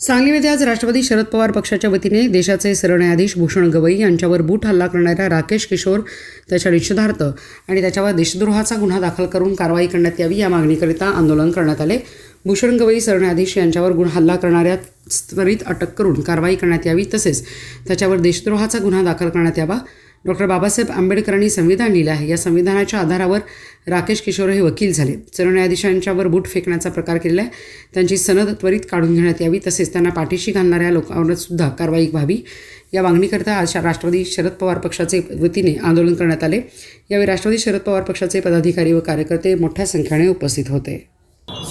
सांगलीमध्ये आज राष्ट्रवादी शरद पवार पक्षाच्या वतीने देशाचे सरन्यायाधीश भूषण गवई यांच्यावर बूट हल्ला करणाऱ्या राकेश किशोर त्याच्या निषेधार्थ आणि त्याच्यावर देशद्रोहाचा गुन्हा दाखल करून कारवाई करण्यात यावी या मागणीकरिता आंदोलन करण्यात आले. भूषण गवई सरन्यायाधीश यांच्यावर गुन्हा हल्ला करणाऱ्या त्वरित अटक करून कारवाई करण्यात यावी तसेच त्याच्यावर देशद्रोहाचा गुन्हा दाखल करण्यात यावा. डॉक्टर बाबासाहेब आंबेडकरांनी संविधान लिहिलं आहे. या संविधानाच्या आधारावर राकेश किशोर हे वकील झाले. सरन्यायाधीशांच्यावर बूट फेकण्याचा प्रकार केलेला आहे. त्यांची सनद त्वरित काढून घेण्यात यावी. तसेच त्यांना पाठीशी घालणाऱ्या लोकांवर सुद्धा कारवाई व्हावी. या मागणीकरता आज राष्ट्रवादी शरद पवार पक्षाचे वतीने आंदोलन करण्यात आले. यावेळी राष्ट्रवादी शरद पवार पक्षाचे पदाधिकारी व कार्यकर्ते मोठ्या संख्येने उपस्थित होते.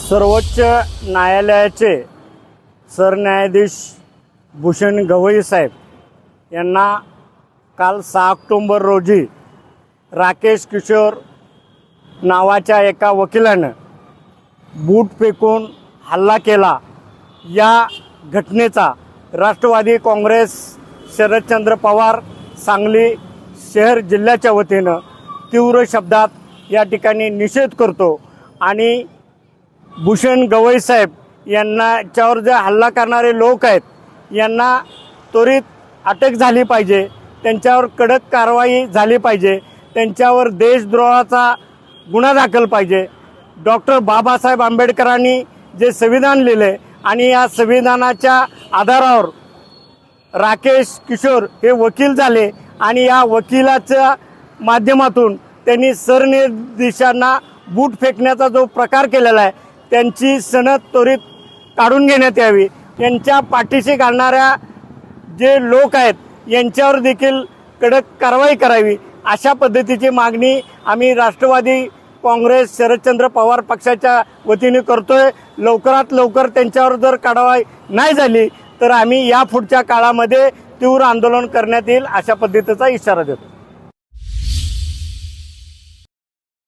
सर्वोच्च न्यायालयाचे सरन्यायाधीश भूषण गवई साहेब यांना काल सहा ऑक्टोंबर रोजी राकेश किशोर नावाच्या एका वकिलानं बूट फेकून हल्ला केला. या घटनेचा राष्ट्रवादी काँग्रेस शरदचंद्र पवार सांगली शहर जिल्ह्याच्या वतीनं तीव्र शब्दात या ठिकाणी निषेध करतो आणि भूषण गवई साहेब यांनाच्यावर जे हल्ला करणारे लोक आहेत यांना त्वरित अटक झाली पाहिजे. त्यांच्यावर कडक कारवाई झाली पाहिजे. त्यांच्यावर देशद्रोहाचा गुन्हा दाखल पाहिजे. डॉक्टर बाबासाहेब आंबेडकरांनी जे संविधान लिहिले आणि या संविधानाच्या आधारावर राकेश किशोर हे वकील झाले आणि या वकिलाच्या माध्यमातून त्यांनी सरन्यायाधीशांना बूट फेकण्याचा जो प्रकार केलेला आहे त्यांची सनद त्वरित काढून घेण्यात यावी. त्यांच्या पाठीशी घालणाऱ्या जे लोक आहेत यांच्यावर देखील कडक कारवाई करावी. अशा पद्धतीची मागणी आम्ही राष्ट्रवादी काँग्रेस शरदचंद्र पवार पक्षाच्या वतीने करतोय. लवकरात लवकर त्यांच्यावर जर कारवाई नाही झाली तर आम्ही या पुढच्या काळामध्ये तीव्र आंदोलन करण्यात येईल अशा पद्धतीचा इशारा देतो.